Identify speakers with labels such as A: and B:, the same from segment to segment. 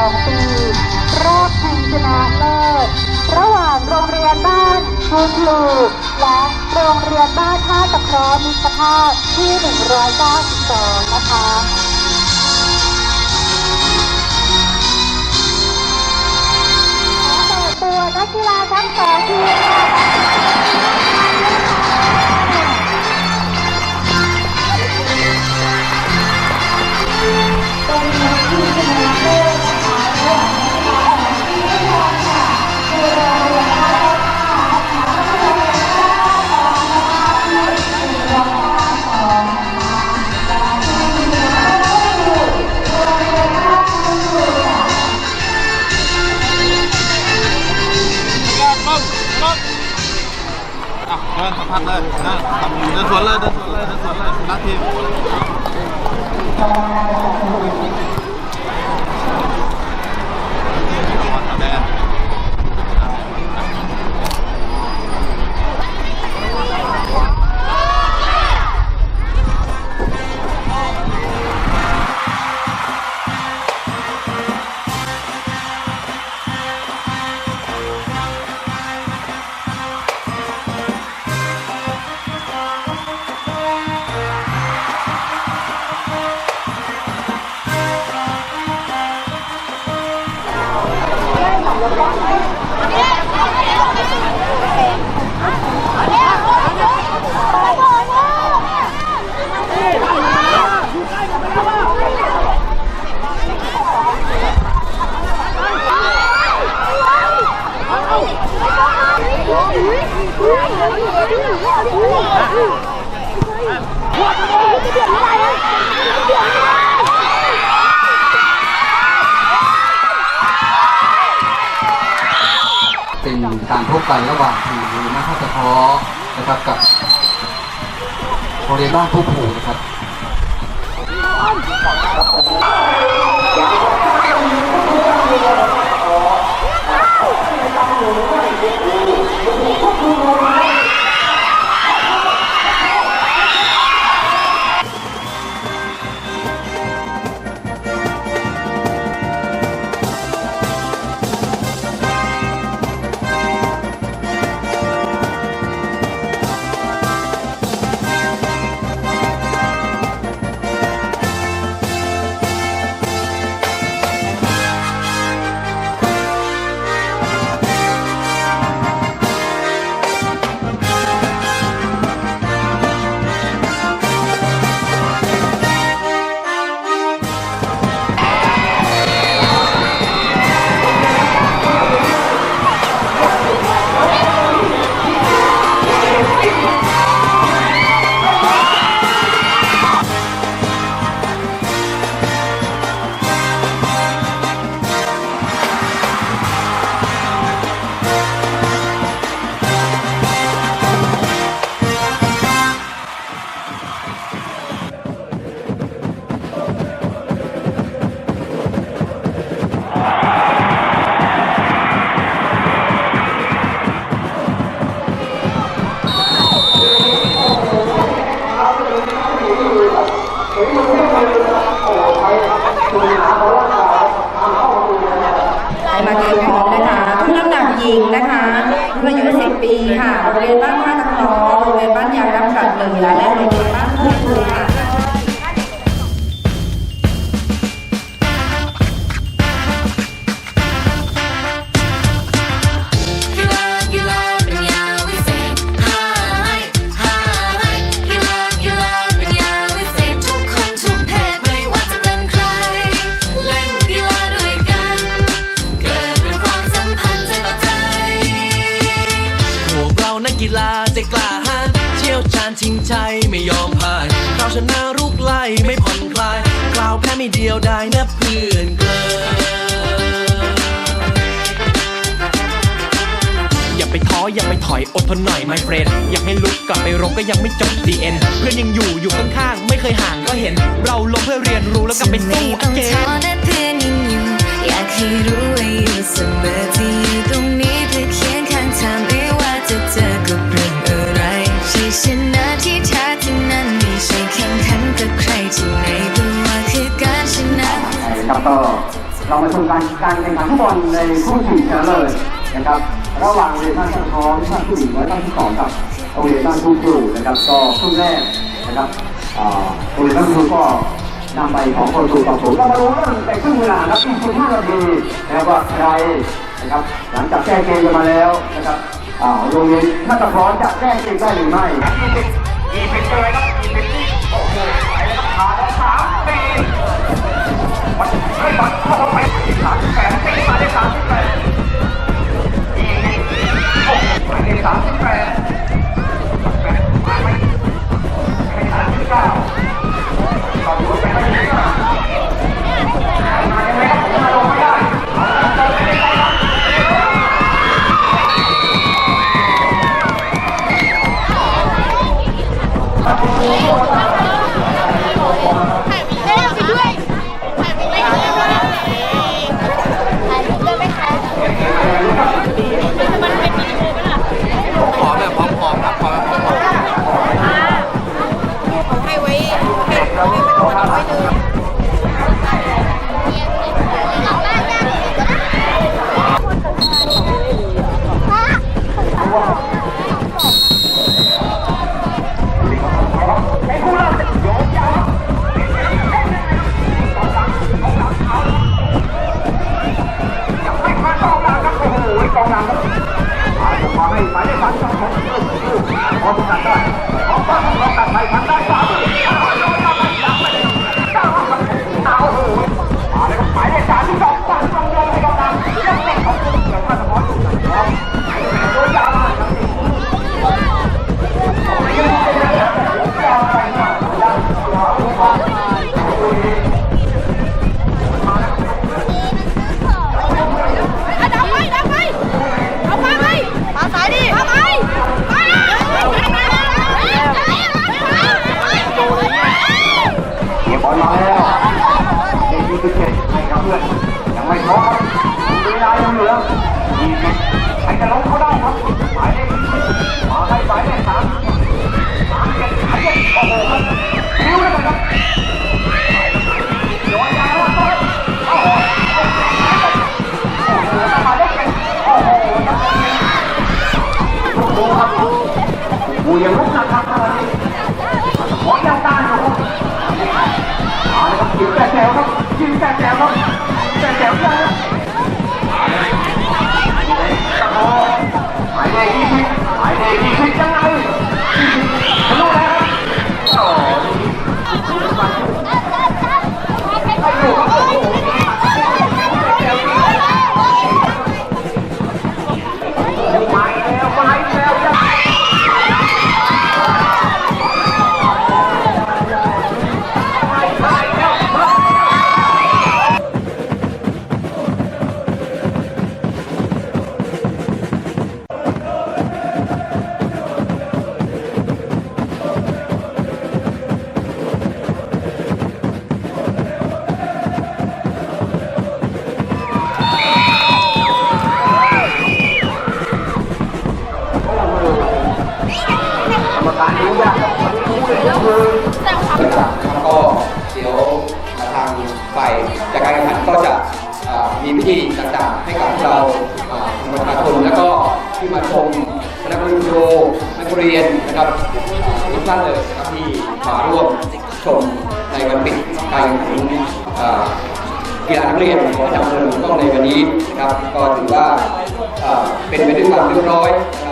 A: 2 ปี รอบชิงชนะเลิศระหว่างโรงเรียนบ้านชูคลูและโรงเรียนบ้านท่าตะคราะห์มิตรภาพที่ 192 นะคะขอเปิดตัวนักกีฬา
B: ทั้งสองทีมค่ะ ทำเดินสวนเลย
C: โรงเรียนบ้านผู้ผูนะครับ
D: ย่า
E: ไป
F: ท้ออย่าไปถอยอดทนหน่อย my friend อยากให้ลุกกลับไปรบก็ยังไม่จบ the end เพื่อนยังอยู่อยู่ข้างๆ ไม่เคยห่างก็เห็น เราลงเพื่อเรียนรู้แล้วกลับไป
E: ไม่
F: สู้
E: ต้อง
F: เก
E: ท้อ
F: ม
E: นะเพื่อนยังอยู่อยากให้รู้ว่าอยู่เสมอที่อยู่ตรงนี้เพื่อเคียงข้างทางไม่ว่าจะเจอกับเรื่องอะไรใช่ชนะที่แท้ที่นั่นไม่ใช่แข่งขันกับใครที่ไหนแต่ว่าคือการชนะ
C: นะครับก็เรามาชมการการแข่งขันฟุตบอลในคู่ชิงชนะเลิศนะครับ
G: ระหว่างโรงเรียนบ้านท่าท้องท่านผู้หญิงและท่านที่สองกับโรงเรียนบ้านทุ่งครูนะครับก็ช่วงแรกนะครับโรงเรียนบ้านทุ่งครูก็นำไปของคนสู่ต่อสู่ก็มารู้เรื่องแต่ครึ่งเวลาครับอีก15นาทีนะครับว่าใครนะครับหลังจากแก้เกมกันมาแล้วนะครับอ่าโรงเรียนท่าตะพร้อนจะแก้เกมได้หรือไม่
H: ข
G: กูยัง กรรมการดูยากครับวันนี้คู่เลยก็คือ
I: แล้วก็เดี๋ยวทางฝ่ายจัดการแข่งขันก็จะมีพิธีต่างๆ ให้กับเราประชาชนแล้วก็ที่มาชมคณะครูโยนักเรียนนะครับทุกท่านเลยนะครับที่มาร่วมชมในวันปิดการแข่งขันกีฬานักเรียนของจังหวัดนนท์ต้องในวันนี้นะครับก็ถือว่าอ่าเป็นไปด้วยความเรียบร้อยนะ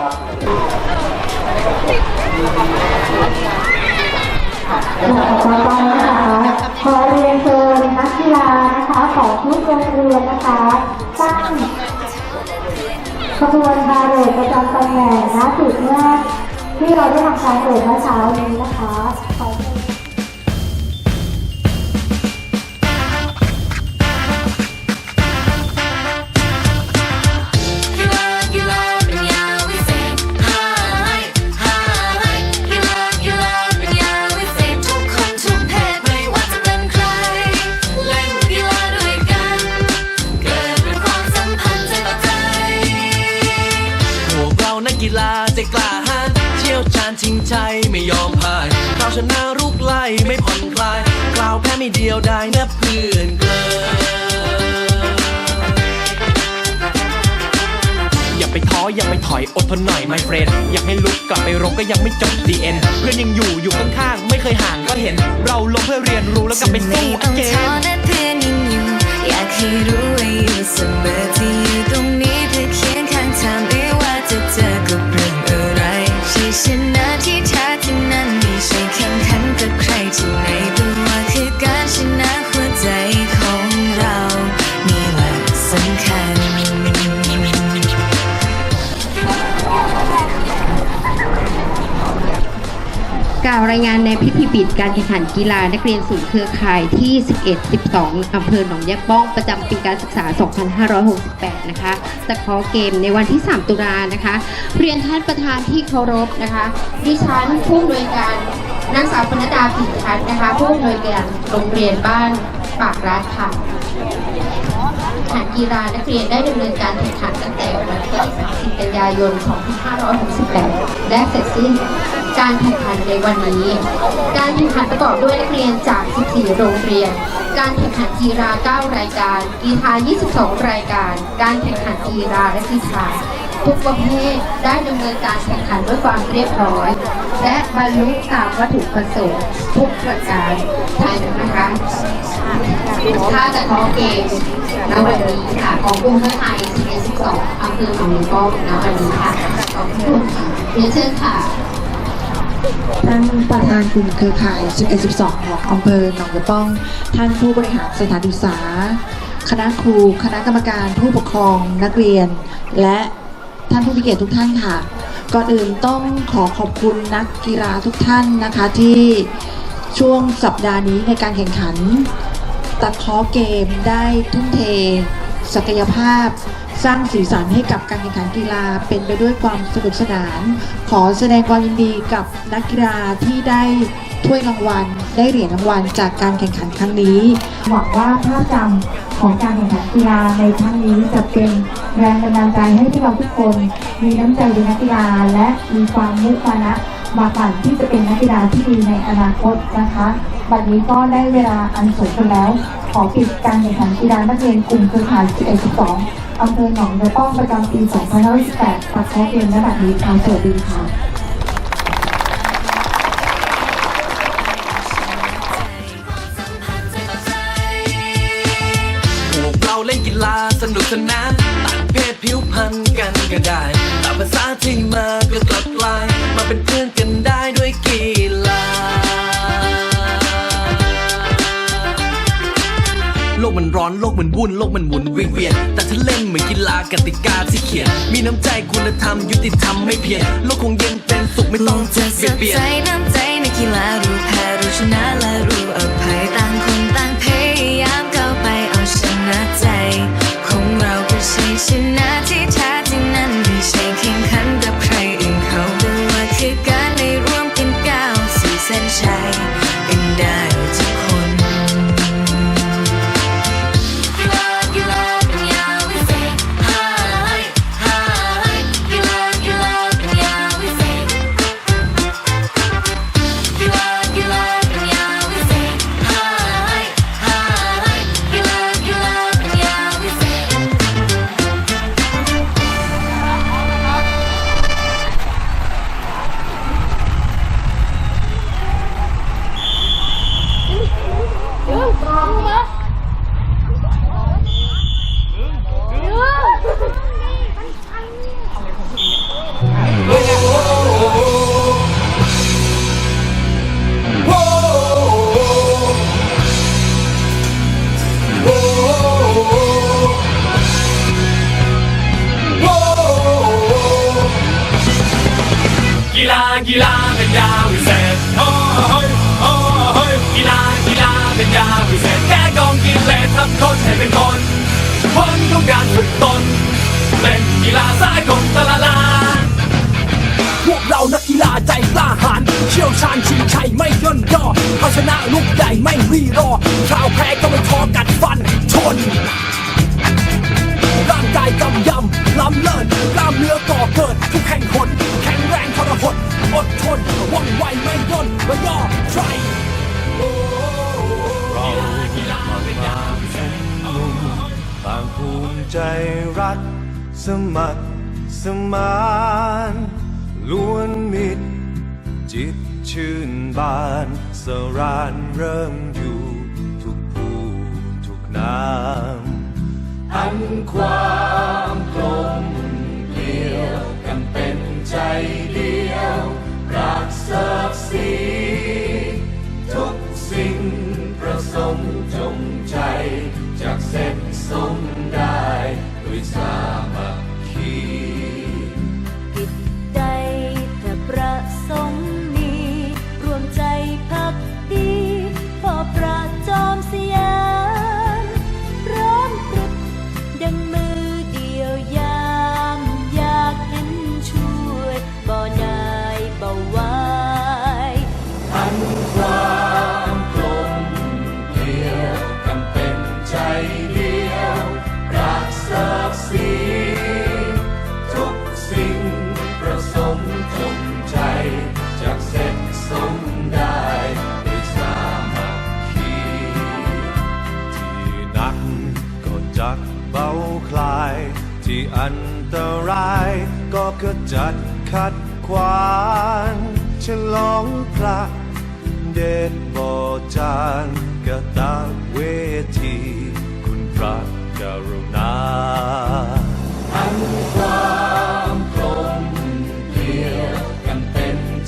I: ครับ
E: ต่อไปนะคะขอเรียนเชิญนักกีฬานะคะของทุกโรงเรียนนะคะตั้งขบวนพาเหรดประจำตำแหน่งนะจุดแรกที่เราได้ทำการเปิดเมื่อเช้านี้นะคะ
J: ใจ
C: กล้าหาญเชี่ยวชาญชิงชัยไม่ยอมพ่ายเราชนะรุกไล่ไม่ผ่อนคลายกล่าวแพ้ไม่เดียวได้นะเพื่อนเกลออย่า
F: ไปท้ออย่าไปถอยอดทนหน่อยไม่เฟรนอยากให้ลุกกลับไปรบก็ยังไม่จบดีเอ็นเพื่อนยังอยู่อยู่ข้างๆไม่เคยห่างก็เห็น เราลงเพื่อเรียนรู้แล้วกลับไปสู้
E: ต้อง
F: เก
E: ท้อ
F: ม
E: นะเพื่อนยังอยู่อยากให้รู้ว่าอยู่เสมอที่อยู่ตรงนี้เพื่อเคียง
K: ปิดการแข่งขันกีฬานักเรียนศูนย์เครือข่ายที่ 11 12 อำเภอหนองยะป้อง ประจำปีการศึกษา 2568 นะคะจะเคอเกมในวันที่ 3 ตุลานะคะ เรียนท่านประธานที่เคารพนะคะ ดิฉันผู้อำนวยการนางสาวปนดาผิดทัศน์นะคะ ผู้อำนวยการโรงเรียนบ้านปากรัฐค่ะ แข่งกีฬานักเรียนได้ดำเนินการแข่งขันตั้งแต่วันที่30กันยายน 2568 และเสร็จสิ้นการแข่งขันในวันนี้ การแข่งขันประกอบด้วยนักเรียนจาก 14 โรงเรียน การแข่งขันกีฬา 9 รายการ กีฬา 22 รายการ การแข่งขันกีฬาและกีฬาทุกประเภทได้ดำเนินการแข่งขันด้วยความเรียบร้อย และบรรลุตามวัตถุประสงค์ทุกประการภายนะคะ ถ้าจะของเกมณวันนี้ค่ะของกรุงเทพไทย12อำเภอหนองลีป้อมณวันนี้ค่ะขอบคุณค่ะเรียนเชิญค่ะ
L: ท่านประธานกลุ่มเครือข่าย 11 12 ของอำเภอหนองยะป้อง ท่านผู้บริหารสถานศึกษา คณะครู คณะกรรมการ ผู้ปกครอง นักเรียน และท่านผู้มีเกียรติทุกท่านค่ะ ก่อนอื่นต้องขอขอบคุณนักกีฬาทุกท่านนะคะที่ช่วงสัปดาห์นี้ในการแข่งขัน ตะเคอเกมได้ทุ่มเท ศักยภาพ สร้างสีสันให้กับการแข่งขันกีฬาเป็นไปด้วยความสนุกสนาน ขอแสดงความยินดีกับนักกีฬาที่ได้ถ้วยรางวัล ได้เหรียญรางวัลจากการแข่งขันครั้งนี้
B: หวังว่าภาพจำของการแข่งขันกีฬาในครั้งนี้จะเป็นแรงบันดาลใจให้พวกเราทุกคน มีน้ำใจในนักกีฬาและมีความมุ่งมั่นนะ มาปั่นที่จะเป็นนักกีฬาที่ดีในอนาคตนะคะบัดนี้ก็ได้เวลาอันสมควรแล้ว ขอปิดการแข่งขันกีฬานักเรียนกลุ่มเครือข่าย11 12อำเภอหนองยะป้องประจำปี2518ตัดข้เกมและบัดนี้ค่ะสวัสดีค่ะ
F: พวกเราเล่นกีฬาสนุกสนานต่างเพศผิวพันกันก็ได้ตามภาษาที่มาก็กลับกลายมาเป็นเพื่อนกัน ร้อนโลกมันวุ่นโลกมันหมุนเวียนเวียน แต่ถ้าเล่นเหมือนกีฬากติกาที่เขียน มีน้ำใจคุณธรรมยุติธรรมไม่เพียงโลกคงเย็นเป็นสุขไม่ต้อง
E: จะ
F: เบียดเบียน
E: ใจน้ำใจในกีฬารู้แพ้รู้ชนะและ กีฬากีฬาเป็นยาวิเศษ
F: โอ้เฮ้ยโอ้เฮ้ยกีฬากีฬาเป็นยาวิเศษแก้กองกิเลสทำคนให้เป็นคนผลของการฝึกตนเล่นกีฬาสายกลตะละลาพวกเรานักกีฬาใจกล้าหาญเชี่ยวชาญชิงชัยไม่ย่นย่อเอาชนะลูกใหญ่ไม่รีรอข้าวแพ้ก็ไม่ท้อกัดฟันชนร่างกายกำยำ ล้ำเลิศกล้ามเนื้อก่อเกิดทุกแข่งหนแข็งแรงทรหดอดทนว่องไวไม่ย่นไม่ย่อใคร
M: เรามาแสนลุงต่างภูมิใจรัก สมัครสมานล้วนมิตร จิตชื่นบานสรานเริ่มอยู่ทุกผู้ทุกนามอันความ กลมเกลียวกันเป็นใจเดียวรักเสกดิ์ศรีทุกสิ่งประสงค์จง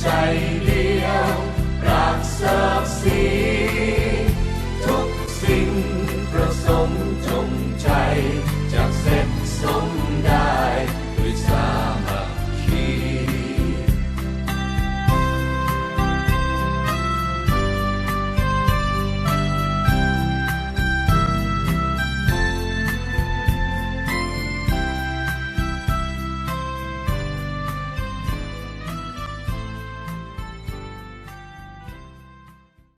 M: ใจ